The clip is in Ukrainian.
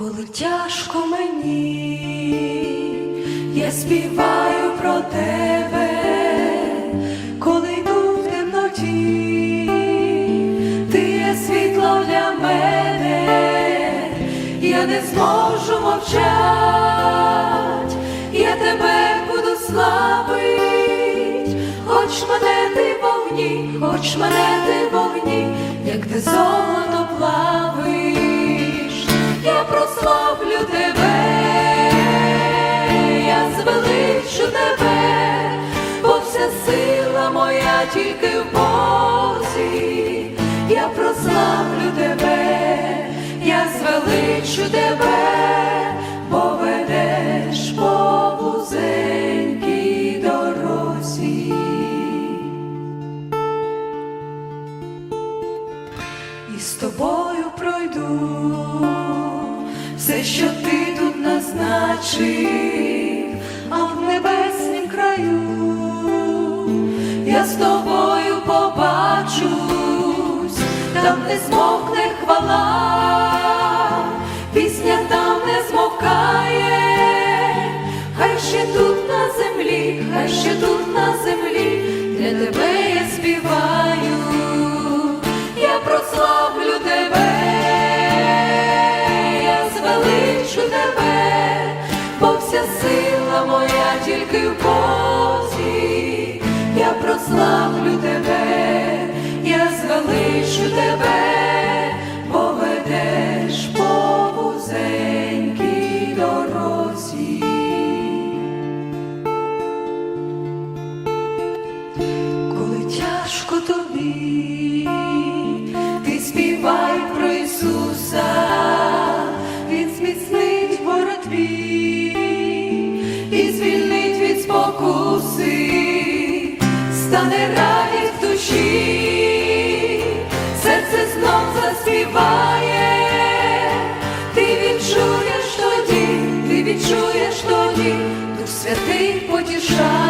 Коли тяжко мені, я співаю про тебе, коли йду в темноті, ти є світло для мене, я не зможу мовчать, я тебе буду славить, хоч мене ти вогні, хоч мене ти вогні, як ти золото плавиш, прославлю тебе, я звеличу тебе, бо ведеш по вузенькій дорозі. і з тобою пройду все, що ти тут назначив, а в небеснім краю я з тобою не змокне хвала, пісня там не змокає, хай ще тут на землі, хай ще тут на землі, для тебе я співаю, я прославлю тебе, я звеличу тебе, бо вся сила моя тільки в Бозі, я прославлю тебе, я звеличу тебе, і звільнить від спокуси, стане радість в душі, серце знов заспіває, ти відчуєш тоді, ти відчуєш тоді, Дух Святий потішає,